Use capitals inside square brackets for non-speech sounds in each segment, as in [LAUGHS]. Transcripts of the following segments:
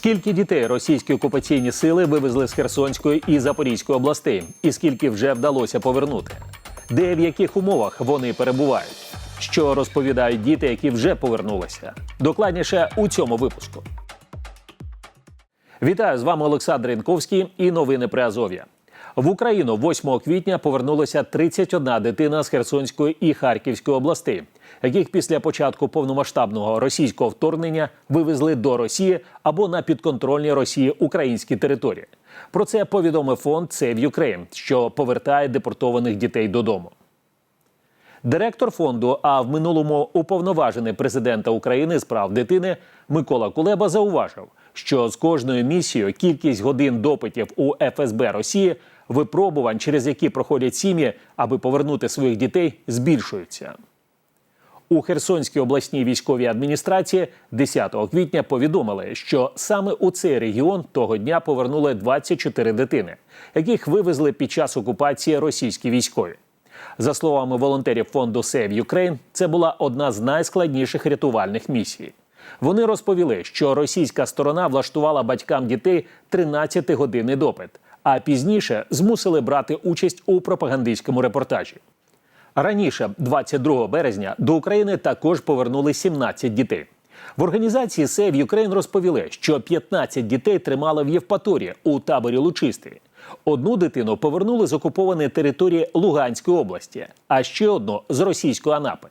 Скільки дітей російські окупаційні сили вивезли з Херсонської і Запорізької областей, і скільки вже вдалося повернути? Де в яких умовах вони перебувають? Що розповідають діти, які вже повернулися? Докладніше у цьому випуску. Вітаю з вами Олександр Інковський і новини при Азов'я. В Україну 8 квітня повернулося 31 дитина з Херсонської і Харківської областей, яких після початку повномасштабного російського вторгнення вивезли до Росії або на підконтрольні Росії українські території. Про це повідомив фонд Save Ukraine, що повертає депортованих дітей додому. Директор фонду, а в минулому уповноважений президента України з прав дитини Микола Кулеба зауважив, що з кожною місією кількість годин допитів у ФСБ Росії, випробувань, через які проходять сім'ї, аби повернути своїх дітей, збільшуються. У Херсонській обласній військовій адміністрації 10 квітня повідомили, що саме у цей регіон того дня повернули 24 дитини, яких вивезли під час окупації російські військові. За словами волонтерів фонду Save Ukraine, це була одна з найскладніших рятувальних місій. Вони розповіли, що російська сторона влаштувала батькам дітей 13-годинний допит, а пізніше змусили брати участь у пропагандистському репортажі. Раніше, 22 березня, до України також повернули 17 дітей. В організації Save Ukraine розповіли, що 15 дітей тримали в Євпаторії у таборі Лучистий. Одну дитину повернули з окупованої території Луганської області, а ще одну з російської Анапи.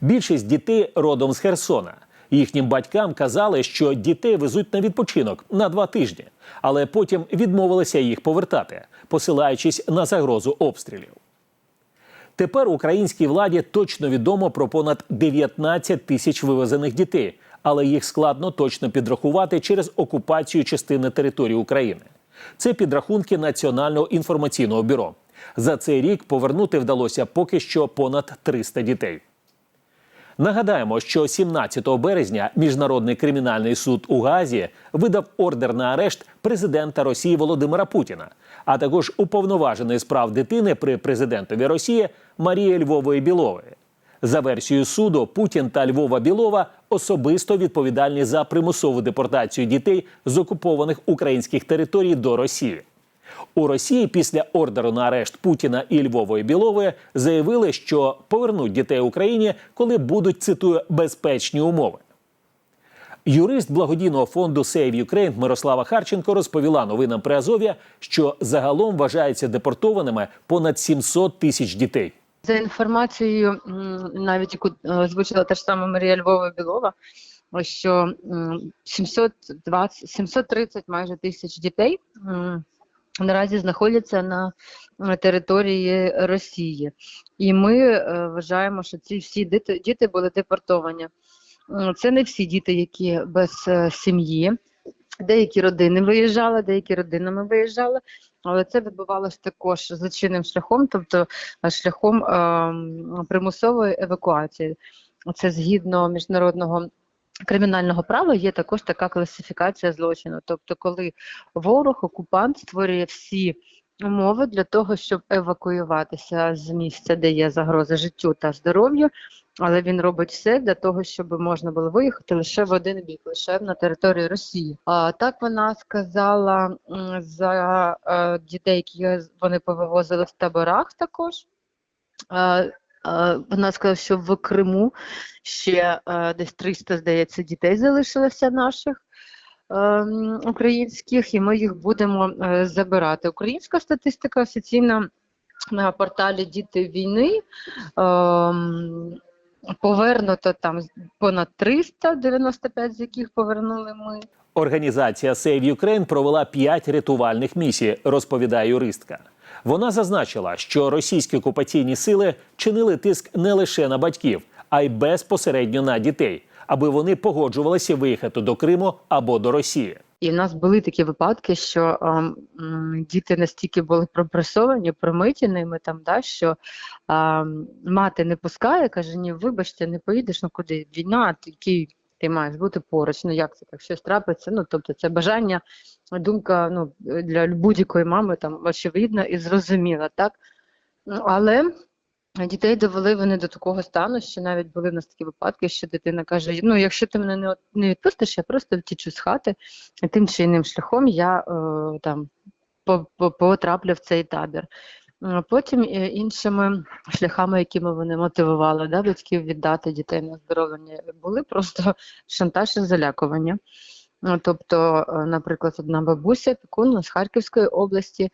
Більшість дітей родом з Херсона. Їхнім батькам казали, що дітей везуть на відпочинок на два тижні, але потім відмовилися їх повертати, посилаючись на загрозу обстрілів. Тепер українській владі точно відомо про понад 19 тисяч вивезених дітей, але їх складно точно підрахувати через окупацію частини території України. Це підрахунки Національного інформаційного бюро. За цей рік повернути вдалося поки що понад 300 дітей. Нагадаємо, що 17 березня Міжнародний кримінальний суд у Газі видав ордер на арешт президента Росії Володимира Путіна, а також уповноваженої з прав дитини при президентові Росії Марії Львової Білової. За версією суду, Путін та Львова Білова особисто відповідальні за примусову депортацію дітей з окупованих українських територій до Росії. У Росії після ордеру на арешт Путіна і Львової Білової заявили, що повернуть дітей Україні, коли будуть цитую безпечні умови. Юрист благодійного фонду Save Ukraine Мирослава Харченко розповіла новинам при Азов'я, що загалом вважаються депортованими понад 700 тисяч дітей. За інформацією, навіть яку е, озвучила та ж сама Марія Львова Білова, що м, 720, 730 майже тисяч дітей наразі знаходяться на на території Росії. І ми е, вважаємо, що ці всі діти, були депортовані. Це не всі діти, які без е, сім'ї. Деякі родини виїжджали, деякі родинами виїжджали, але це відбувалося також злочинним шляхом, тобто е, шляхом е, примусової евакуації. Це згідно міжнародного кримінального права є також така класифікація злочину. Тобто, коли ворог, окупант створює всі умови для того, щоб евакуюватися з місця, де є загроза життю та здоров'ю, але він робить все для того, щоб можна було виїхати лише в один бік, лише на територію Росії. А так вона сказала за е, дітей, які вони повивозили в таборах також. Е, Вона сказала, що в Криму ще е, десь 300, здається, дітей залишилося наших ем, українських, і ми їх будемо е, забирати. Українська статистика офіційна на порталі Діти війни. ем, Повернуто там понад 395, з яких повернули ми. Організація Save Ukraine провела п'ять рятувальних місій, розповідає юристка. Вона зазначила, що російські окупаційні сили чинили тиск не лише на батьків, а й безпосередньо на дітей, аби вони погоджувалися виїхати до Криму або до Росії. І в нас були такі випадки, що ем, діти настільки були пропресовані, промиті ними там, да, що ем, мати не пускає, каже: ні, вибачте, не поїдеш, ну куди? Війна, який ти маєш бути поруч. Ну як це так? Щось трапиться? Ну тобто це бажання, думка ну, для будь-якої мами там очевидна і зрозуміла, так? Ну, але Дітей довели вони до такого стану, що навіть були в нас такі випадки, що дитина каже: ну, якщо ти мене не, відпустиш, я просто втічу з хати, і тим чи іним шляхом я е, там по- по- потраплю в цей табір. Потім е, іншими шляхами, якими вони мотивували да, батьків віддати дітей на оздоровлення, були просто [LAUGHS] шантаж і залякування. Ну, Тобто, е, наприклад, одна бабуся, пікун з Харківської області,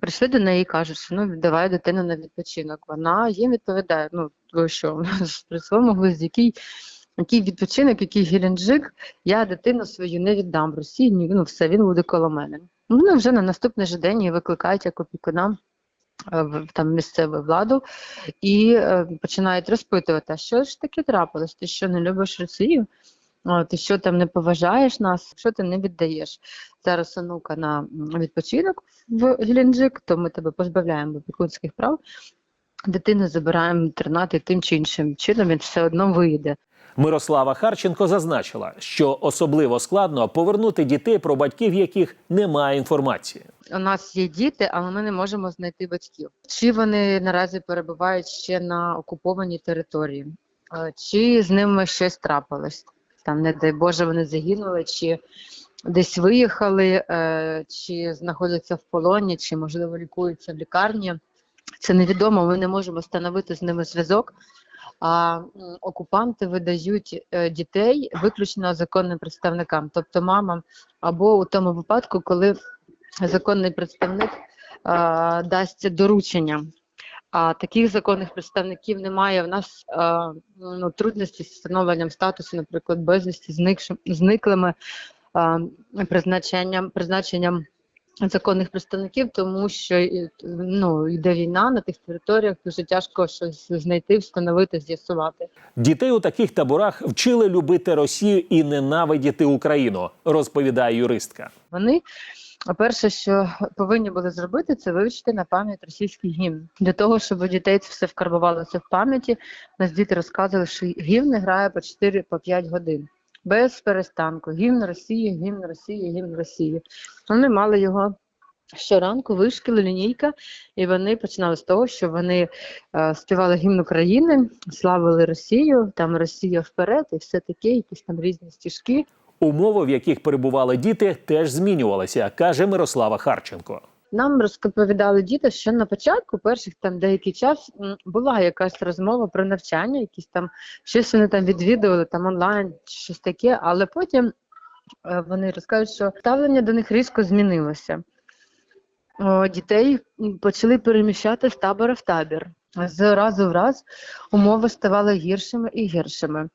прийшли до неї і кажуть, що ну віддавай дитину на відпочинок. Вона їм відповідає: ну ви що, [LAUGHS] при своєму глузді, який, який відпочинок, який геленджик, я дитину свою не віддам в Росії, ну все, він буде коло мене. Вони вже на наступний же день її викликають як опікуна е, в там місцеву владу і е, починають розпитувати, а що ж таке трапилось? Ти що не любиш Росію? Ти що там не поважаєш нас? Що ти не віддаєш зараз онука на відпочинок в Геленджик, то ми тебе позбавляємо опікунських прав. Дитину забираємо інтернат тим чи іншим чином він все одно вийде. Мирослава Харченко зазначила, що особливо складно повернути дітей, про батьків яких немає інформації. У нас є діти, але ми не можемо знайти батьків. Чи вони наразі перебувають ще на окупованій території, Е, чи з ними щось трапилось? Там, не дай Боже, вони загинули, чи десь виїхали, е, чи знаходяться в полоні, чи можливо лікуються в лікарні. Це невідомо. Ми не можемо встановити з ними зв'язок. А окупанти видають е, дітей виключно законним представникам, тобто мамам, або у тому випадку, коли законний представник а, дасть доручення. А таких законних представників немає. В нас а, ну, трудності з встановленням статусу, наприклад, безвісті зникшим, зниклими а, призначенням, призначенням законних представників, тому що ну, йде війна на тих територіях, дуже тяжко щось знайти, встановити, з'ясувати. Дітей у таких таборах вчили любити Росію і ненавидіти Україну, розповідає юристка. Вони перше, що повинні були зробити, це вивчити на пам'ять російський гімн. Для того, щоб у дітей це все вкарбувалося в пам'яті, нас діти розказували, що гімн грає по 4-5 годин. Без перестанку. Гімн Росії, гімн Росії, гімн Росії. Вони мали його щоранку, вишкіли, лінійка, і вони починали з того, що вони е, співали гімн України, славили Росію, там Росія вперед, і все таке, якісь там різні стіжки. Умови, в яких перебували діти, теж змінювалися, каже Мирослава Харченко. Нам розповідали діти, що на початку, перших там деякий час була якась розмова про навчання, якісь там щось вони там відвідували там онлайн, щось таке, але потім е, вони розкажуть, що ставлення до них різко змінилося. Дітей почали переміщати з табора в табір. З разу в раз умови ставали гіршими і гіршими.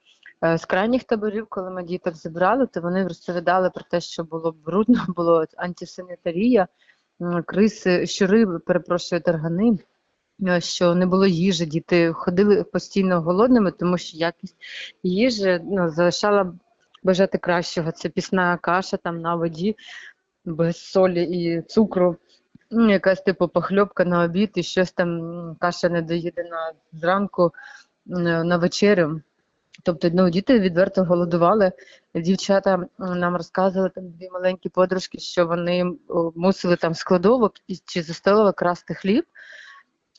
Е, З крайніх таборів, коли ми діток забрали, то вони розповідали про те, що було брудно, [LAUGHS] було антисанітарія, криси, щури, перепрошую, таргани, е, що не було їжі, діти ходили постійно голодними, тому що якість їжі ну, залишала бажати кращого. Це пісна каша там на воді, без солі і цукру. Ну, якась типу похльопка на обід і щось там каша не доїдена зранку на вечерю. Тобто ну, діти відверто голодували. Дівчата нам розказували там дві маленькі подружки, що вони мусили там з кладовок чи зі столова красти хліб,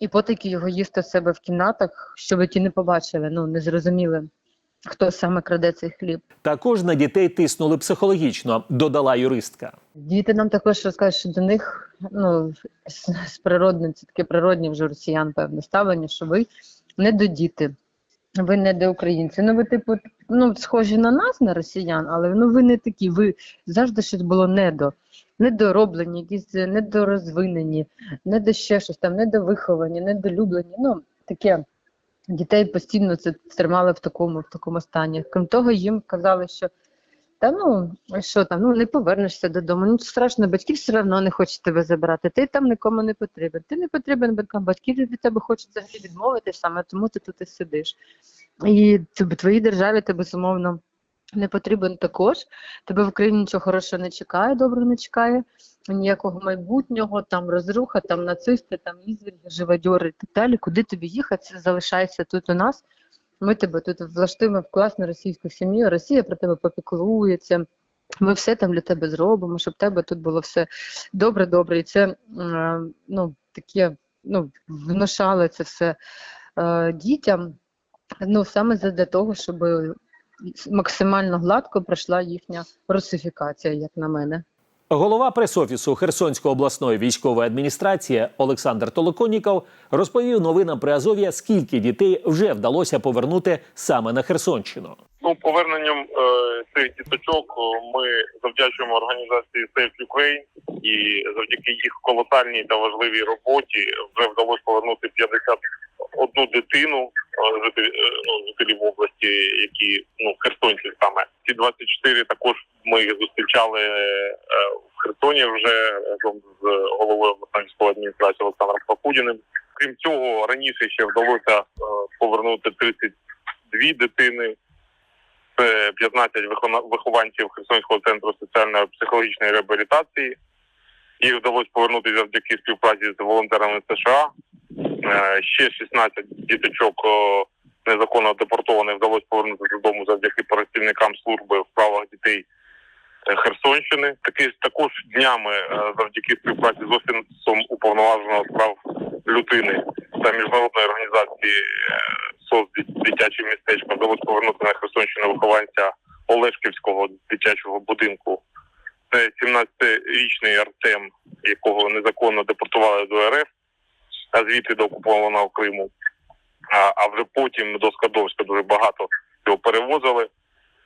і потайки його їсти в себе в кімнатах, щоб ті не побачили, ну не зрозуміли, хто саме краде цей хліб. Також на дітей тиснули психологічно, додала юристка. Діти нам також розкажуть, що до них ну, з, природним, це таке природне вже росіян певне ставлення, що ви не до діти, ви не до українці. Ну, ви, типу, ну, схожі на нас, на росіян, але ну, ви не такі, ви завжди щось було недо. Недороблені, якісь недорозвинені, не до ще щось там, недовиховані, недолюблені. Ну, таке дітей постійно це тримали в такому, в такому стані. Крім того, їм казали, що та ну, що там, ну не повернешся додому. Ну страшно, батьки все одно не хочуть тебе забрати. Ти там нікому не потрібен. Ти не потрібен батькам, батьки від тебе хочуть взагалі відмовити саме, тому ти тут і сидиш. І твоїй державі ти безумовно не потрібен також. Тебе в Україні нічого хорошого не чекає, добре не чекає, ніякого майбутнього, там розруха, там нацисти, там ізвірги, живодьори і так далі. Куди тобі їхати? Це залишається тут у нас. Ми тебе тут влаштуємо в класну російську сім'ю, Росія про тебе попіклується. Ми все там для тебе зробимо, щоб тебе тут було все добре-добре. І це ну, таке ну, внушали це все е, дітям, ну, саме для того, щоб максимально гладко пройшла їхня русифікація, як на мене. Голова пресофісу Херсонської обласної військової адміністрації Олександр Толоконніков розповів новинам при Азов'я, скільки дітей вже вдалося повернути саме на Херсонщину. Ну, поверненням е, цих діточок е, ми завдячуємо організації Save Ukraine і завдяки їх колосальній та важливій роботі вже вдалося повернути 51 дитину е, жителі, е, ну, жителів області, які ну херсонці саме. Ці 24 також ми зустрічали в Херсоні вже разом з головою обласної військової адміністрації Олександром Пакудіним. Крім цього, раніше ще вдалося е, повернути 32 дитини. Це 15 вихованців Херсонського центру соціальної психологічної реабілітації. Їх вдалося повернути завдяки співпраці з волонтерами США. Е, Ще 16 діточок незаконно депортованих вдалося повернути додому завдяки працівникам служби в правах дітей Херсонщини. Таки також днями е, завдяки співпраці з офісом уповноваженого з прав людини та міжнародної організації е, «Дит- дитяче містечко вдалося повернути на Херсонщину вихованця Олешківського дитячого будинку. Це 17-річний Артем, якого незаконно депортували до РФ, а звідти до окупованого Криму. А вже потім до Скадовська дуже багато його перевозили.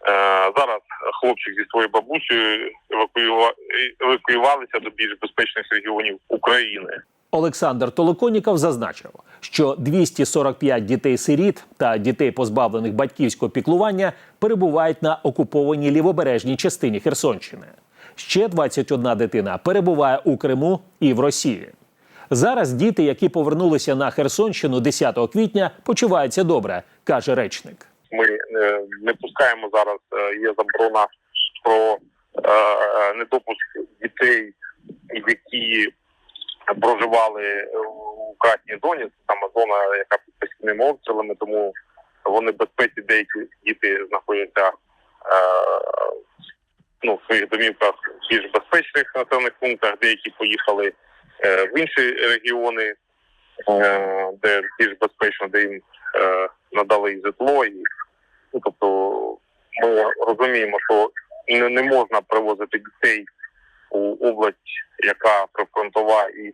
Е, зараз хлопчик зі своєю бабусею евакуюва... евакуювалися до більш безпечних регіонів України. Олександр Толоконніков зазначив, що 245 дітей-сиріт та дітей, позбавлених батьківського піклування, перебувають на окупованій лівобережній частині Херсонщини. Ще 21 дитина перебуває у Криму і в Росії. Зараз діти, які повернулися на Херсонщину 10 квітня, почуваються добре, каже речник. Ми е, не пускаємо зараз. е, Є заборона про е, недопуск дітей, які проживали у красній зоні. Це саме зона, яка під постійними обстрілами, тому вони безпеці деякі діти знаходяться ну, в своїх домівках більш безпечних населених пунктах, деякі поїхали в інші регіони, де більш безпечно, де їм надали і житло, і ну, тобто ми розуміємо, що не, не можна привозити дітей у область, яка прифронтова і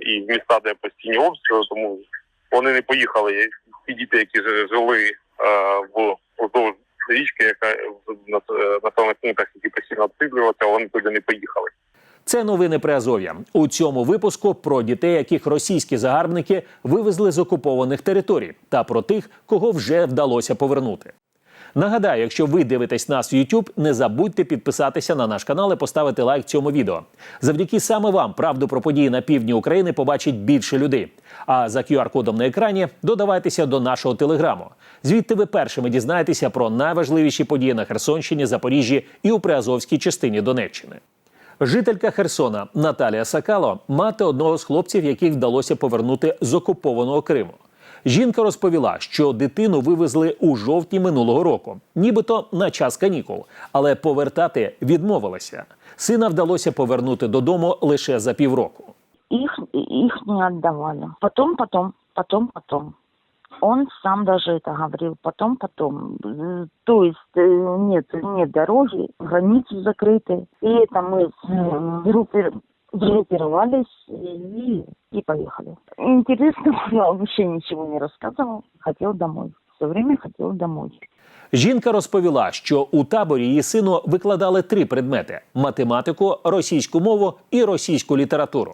і в міста, де постійні обстріли, тому вони не поїхали. Ті діти, які жили е, в вздовж річки, яка в нас- е, населених пунктах, які постійно обстрілювалися, вони туди не поїхали. Це новини при Азов'я. У цьому випуску про дітей, яких російські загарбники вивезли з окупованих територій, та про тих, кого вже вдалося повернути. Нагадаю, якщо ви дивитесь нас в YouTube, не забудьте підписатися на наш канал і поставити лайк цьому відео. Завдяки саме вам правду про події на півдні України побачить більше людей. А за QR-кодом на екрані додавайтеся до нашого телеграму. Звідти ви першими дізнаєтеся про найважливіші події на Херсонщині, Запоріжжі і у Приазовській частині Донеччини. Жителька Херсона Наталія Сакало мати одного з хлопців, яких вдалося повернути з окупованого Криму. Жінка розповіла, що дитину вивезли у жовтні минулого року, нібито на час канікул, але повертати відмовилися. Сина вдалося повернути додому лише за півроку. их, их не отдавали. Потом, потом, потом, потом. Он сам даже это говорил, потом, потом. Э, То есть э, нет, нет дороги, границы закрыты. И это мы э, группи- группировались и, и поехали. Интересно, [LAUGHS] было, вообще ничего не рассказывал. Хотел домой. Все время хотел домой. Жінка розповіла, що у таборі її сину викладали три предмети: математику, російську мову і російську літературу.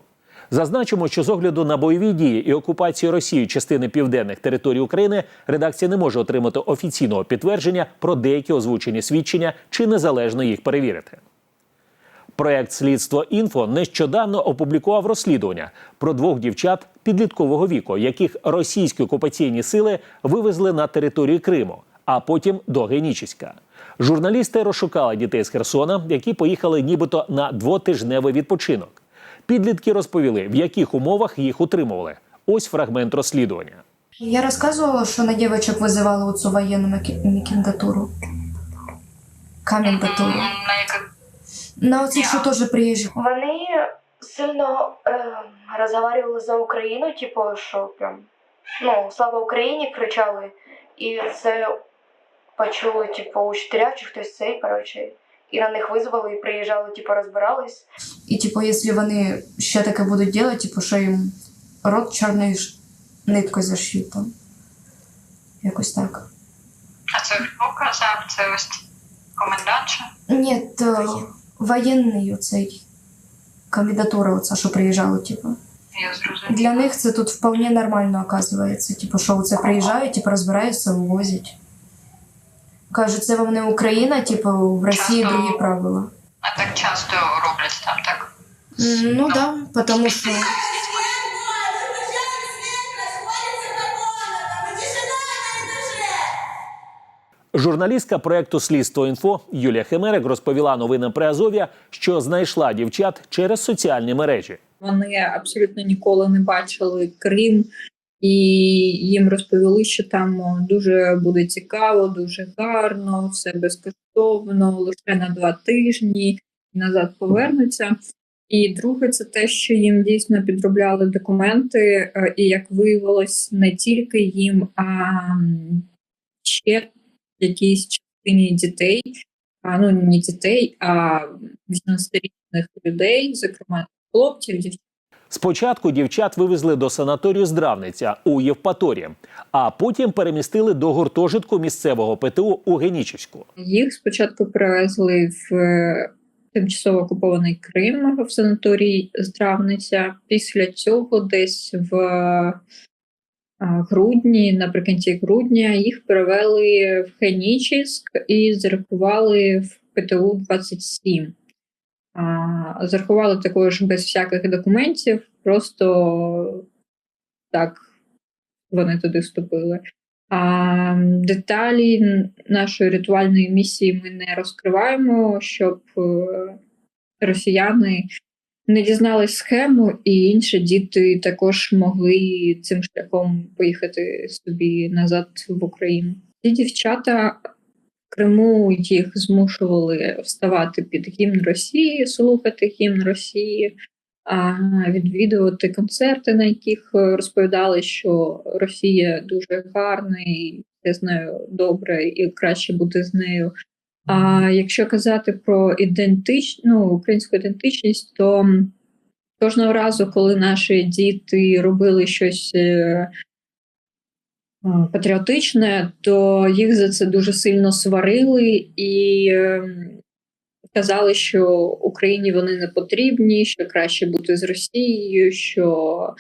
Зазначимо, що з огляду на бойові дії і окупацію Росією частини південних територій України редакція не може отримати офіційного підтвердження про деякі озвучені свідчення чи незалежно їх перевірити. Проект Слідство інфо нещодавно опублікував розслідування про двох дівчат підліткового віку, яких російські окупаційні сили вивезли на територію Криму, а потім до Генічеська. Журналісти розшукали дітей з Херсона, які поїхали нібито на двотижневий відпочинок. Підлітки розповіли, в яких умовах їх утримували. Ось фрагмент розслідування. Я рассказывала, что на девочек вызывала вот цю военную маки- комендатуру. Комендатуру. На оцих, що теж приїжджі. Вони сильно э, разговаривали за Україну, типу, що прям ну, слава Україні кричали. І це почули, типу, учителя чи хтось цей, коротше. І на них визвали і приїжджали, типу, розбирались. І типу, якщо вони ще таке будуть робити, типу, що їм рот чорною ш- ниткою зашьють там. Якось так. А це хто казав? Це ось комендант? чи? Ні, то воєнний оцей кандидатура, оця, що приїжджали, типу. Я зрозумів. Для них це тут вполне нормально оказується. Типу, що оце приїжджають, типу, розбираються, вивозять. Кажуть, це вам не Україна, типу, в Росії Часто- другі правила. А так часто роблять там, так? Ну так, да, тому що. Журналістка проекту Слідство інфо Юлія Хемерик розповіла новинам Приазов'я, що знайшла дівчат через соціальні мережі. Вони абсолютно ніколи не бачили Крим, і їм розповіли, що там дуже буде цікаво, дуже гарно, все безкоштовно, лише на два тижні назад повернуться. І друге, це те, що їм дійсно підробляли документи, е, і як виявилось, не тільки їм, а ще якійсь частині дітей, а ну не дітей, а 18-річних людей, зокрема хлопців, дівчат. Спочатку дівчат вивезли до санаторію Здравниця у Євпаторії, а потім перемістили до гуртожитку місцевого ПТУ у Генічівську. Їх спочатку привезли в е, тимчасово окупований Крим в санаторій Здравниця. Після цього, десь в е, грудні, наприкінці грудня, їх перевели в Хенічіськ і зарахували в ПТУ 27. Зарахували також без всяких документів, просто так вони туди вступили. А деталі нашої ритуальної місії ми не розкриваємо, щоб е, росіяни не дізнались схему, і інші діти також могли цим шляхом поїхати собі назад в Україну. Ці дівчата Криму їх змушували вставати під гімн Росії, слухати гімн Росії, відвідувати концерти, на яких е, розповідали, що Росія дуже гарна і все з нею добре, і краще бути з нею. А якщо казати про ідентич... ну, українську ідентичність, то кожного разу, коли наші діти робили щось е, патріотичне, то їх за це дуже сильно сварили і ем, казали, що Україні вони не потрібні, що краще бути з Росією, що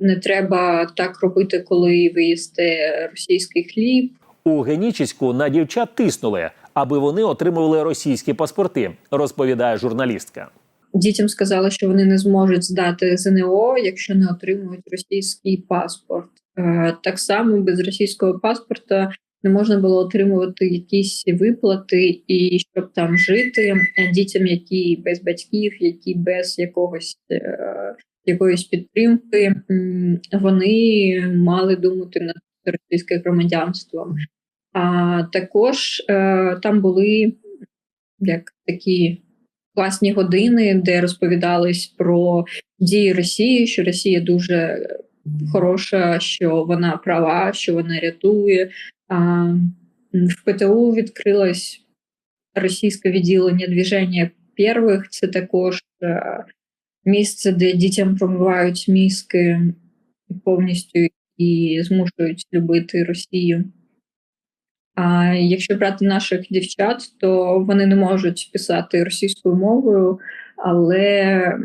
не треба так робити, коли ви їсте російський хліб. У Генічіську на дівчат тиснули, аби вони отримували російські паспорти, розповідає журналістка. Дітям сказали, що вони не зможуть здати ЗНО, якщо не отримують російський паспорт. Е, Так само без російського паспорта не можна було отримувати якісь виплати і щоб там жити Е, дітям, які без батьків, які без якогось е, якоїсь підтримки, вони мали думати над російським громадянством. А також там були як такі класні години, де розповідались про дії Росії, що Росія дуже хороша, що вона права, що вона рятує. А, в ПТУ відкрилось російське відділення движення первих. Це також е, місце, де дітям промивають мізки повністю і змушують любити Росію. А якщо брати наших дівчат, то вони не можуть писати російською мовою, але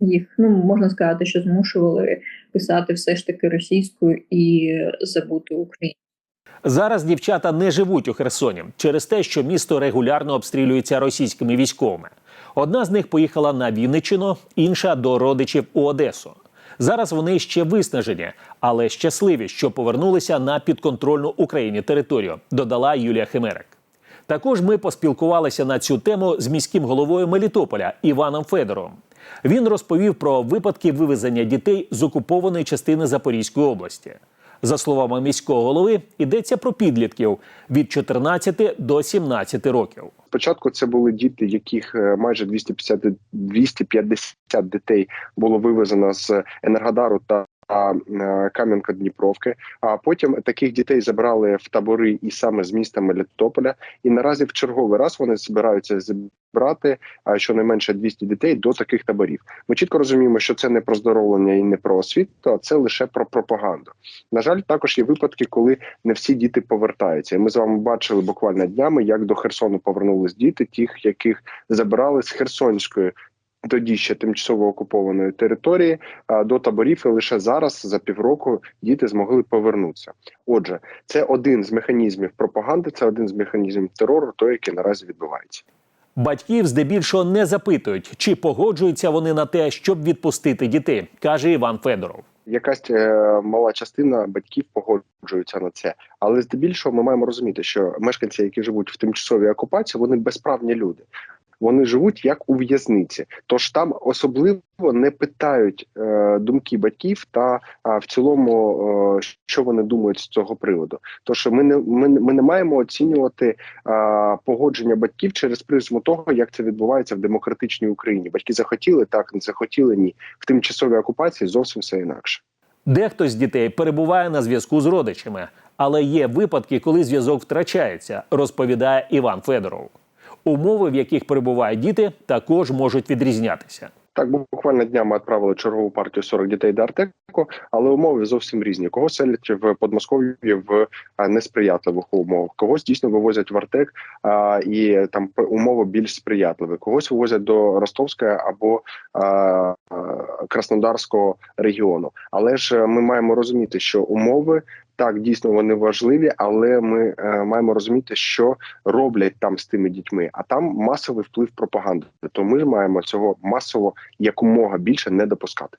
їх ну можна сказати, що змушували писати все ж таки російською і забути Україну. Зараз дівчата не живуть у Херсоні через те, що місто регулярно обстрілюється російськими військовими. Одна з них поїхала на Вінниччину, інша до родичів у Одесу. Зараз вони ще виснажені, але щасливі, що повернулися на підконтрольну Україні територію, додала Юлія Химерик. Також ми поспілкувалися на цю тему з міським головою Мелітополя Іваном Федоровим. Він розповів про випадки вивезення дітей з окупованої частини Запорізької області. За словами міського голови, йдеться про підлітків від 14 до 17 років. Спочатку це були діти, яких е, майже 250, 250 дітей було вивезено з Енергодару та е, Кам'янка-Дніпровки. А потім таких дітей забрали в табори і саме з міста Мелітополя. І наразі в черговий раз вони збираються зібрати щонайменше 200 дітей до таких таборів. Ми чітко розуміємо, що це не про здоровлення і не про освіту, а це лише про пропаганду. На жаль, також є випадки, коли не всі діти повертаються. І ми з вами бачили буквально днями, як до Херсону повернулись діти, тих, яких забирали з Херсонської. Тоді ще тимчасово окупованої території до таборів, і лише зараз, за півроку, діти змогли повернутися. Отже, це один з механізмів пропаганди, це один з механізмів терору, той, який наразі відбувається. Батьків здебільшого не запитують, чи погоджуються вони на те, щоб відпустити дітей, каже Іван Федоров. Якась е, мала частина батьків погоджуються на це, але здебільшого ми маємо розуміти, що мешканці, які живуть в тимчасовій окупації, вони безправні люди. Вони живуть як у в'язниці, тож там особливо не питають е, думки батьків та а, в цілому, е, що вони думають з цього приводу. Тож ми не ми, ми не маємо оцінювати а, погодження батьків через призму того, як це відбувається в демократичній Україні. Батьки захотіли так, не захотіли ні. В тимчасовій окупації зовсім все інакше. Дехто з дітей перебуває на зв'язку з родичами, але є випадки, коли зв'язок втрачається, розповідає Іван Федоров. Умови, в яких перебувають діти, також можуть відрізнятися. Так, буквально днями відправили чергову партію 40 дітей до Артеку, але умови зовсім різні. Кого селять в Подмосков'ї в несприятливих умовах, когось дійсно вивозять в Артек а, і там умови більш сприятливі. Когось вивозять до Ростовської або а, а, Краснодарського регіону. Але ж е, ми маємо розуміти, що умови. Так, дійсно вони важливі, але ми е, маємо розуміти, що роблять там з тими дітьми. А там масовий вплив пропаганди. То ми маємо цього масово якомога більше не допускати.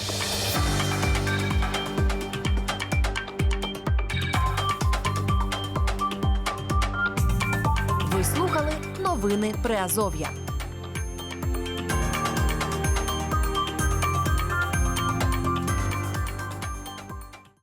Новини Приазов'я.